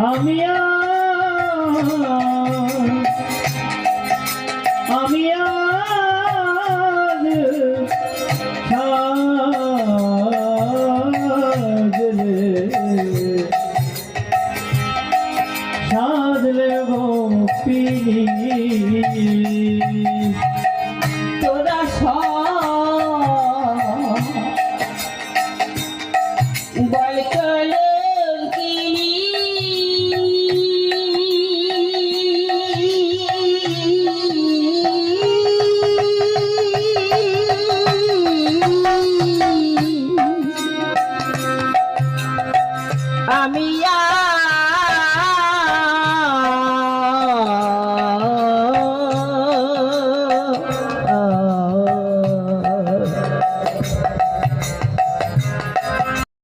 আমি আমি সাজলে গোপিনী তোরা আমি আ